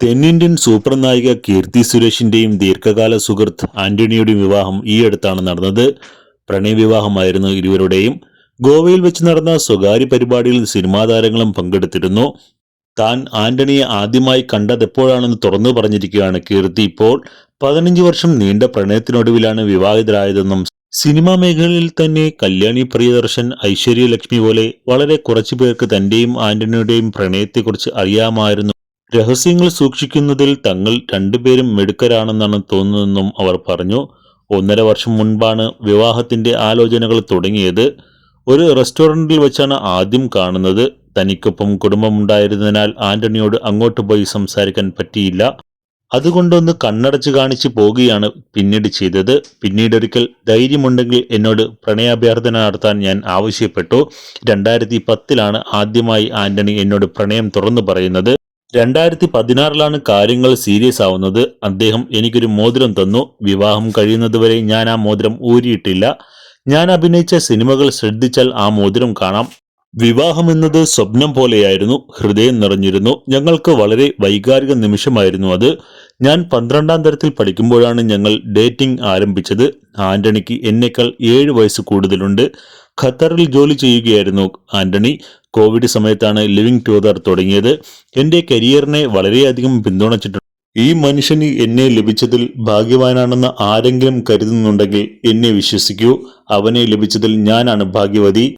തെന്നിന്ത്യൻ സൂപ്പർ നായിക കീർത്തി സുരേഷിന്റെയും ദീർഘകാല സുഹൃത്ത് ആന്റണിയുടെയും വിവാഹം ഈ ഈയടുത്താണ് നടന്നത്. പ്രണയവിവാഹമായിരുന്നു ഇരുവരുടെയും. ഗോവയിൽ വെച്ച് നടന്ന സ്വകാര്യ പരിപാടിയിൽ സിനിമാ താരങ്ങളും പങ്കെടുത്തിരുന്നു. താൻ ആന്റണിയെ ആദ്യമായി കണ്ടതെപ്പോഴാണെന്ന് തുറന്നു പറഞ്ഞിരിക്കുകയാണ് കീർത്തി. ഇപ്പോൾ പതിനഞ്ച് വർഷം നീണ്ട പ്രണയത്തിനൊടുവിലാണ് വിവാഹിതരായതെന്നും സിനിമാ മേഖലയിൽ തന്നെ കല്യാണി പ്രിയദർശൻ ഐശ്വര്യ ലക്ഷ്മി പോലെ വളരെ കുറച്ചു പേർക്ക് തന്റെയും ആന്റണിയുടെയും പ്രണയത്തെക്കുറിച്ച് അറിയാമായിരുന്നു. രഹസ്യങ്ങൾ സൂക്ഷിക്കുന്നതിൽ തങ്ങൾ രണ്ടുപേരും മിടുക്കരാണെന്നാണ് തോന്നുന്നതെന്നും അവർ പറഞ്ഞു. ഒന്നര വർഷം മുൻപാണ് വിവാഹത്തിന്റെ ആലോചനകൾ തുടങ്ങിയത്. ഒരു റെസ്റ്റോറന്റിൽ വെച്ചാണ് ആദ്യം കാണുന്നത്. തനിക്കൊപ്പം കുടുംബമുണ്ടായിരുന്നതിനാൽ ആന്റണിയോട് അങ്ങോട്ട് പോയി സംസാരിക്കാൻ പറ്റിയില്ല. അതുകൊണ്ടൊന്ന് കണ്ണടച്ച് കാണിച്ച് പോകുകയാണ് പിന്നീട് ചെയ്തത്. പിന്നീടൊരിക്കൽ ധൈര്യമുണ്ടെങ്കിൽ എന്നോട് പ്രണയാഭ്യർത്ഥന നടത്താൻ ഞാൻ ആവശ്യപ്പെട്ടു. രണ്ടായിരത്തി പത്തിലാണ് ആദ്യമായി ആന്റണി എന്നോട് പ്രണയം തുറന്നു പറയുന്നത്. രണ്ടായിരത്തി പതിനാറിലാണ് കാര്യങ്ങൾ സീരിയസ് ആവുന്നത്. അദ്ദേഹം എനിക്കൊരു മോതിരം തന്നു. വിവാഹം കഴിയുന്നതുവരെ ഞാൻ ആ മോതിരം ഊരിയിട്ടില്ല. ഞാൻ അഭിനയിച്ച സിനിമകൾ ശ്രദ്ധിച്ചാൽ ആ മോതിരം കാണാം. വിവാഹം എന്നത് സ്വപ്നം പോലെയായിരുന്നു. ഹൃദയം നിറഞ്ഞിരുന്നു. ഞങ്ങൾക്ക് വളരെ വൈകാരിക നിമിഷമായിരുന്നു അത്. ഞാൻ പന്ത്രണ്ടാം തരത്തിൽ പഠിക്കുമ്പോഴാണ് ഞങ്ങൾ ഡേറ്റിംഗ് ആരംഭിച്ചത്. ആന്റണിക്ക് എന്നേക്കാൾ ഏഴ് വയസ്സ് കൂടുതലുണ്ട്. ഖത്തറിൽ ജോലി ചെയ്യുകയായിരുന്നു ആന്റണി. കോവിഡ് സമയത്താണ് ലിവിങ് ടുഗദർ തുടങ്ങിയത്. എന്റെ കരിയറിനെ വളരെയധികം പിന്തുണച്ചിട്ടുണ്ട്. ഈ മനുഷ്യന് എന്നെ ലഭിച്ചതിൽ ഭാഗ്യവാനാണെന്ന് ആരെങ്കിലും കരുതുന്നുണ്ടെങ്കിൽ എന്നെ വിശ്വസിക്കൂ. അവനെ ലഭിച്ചതിൽ ഞാനാണ് ഭാഗ്യവതി.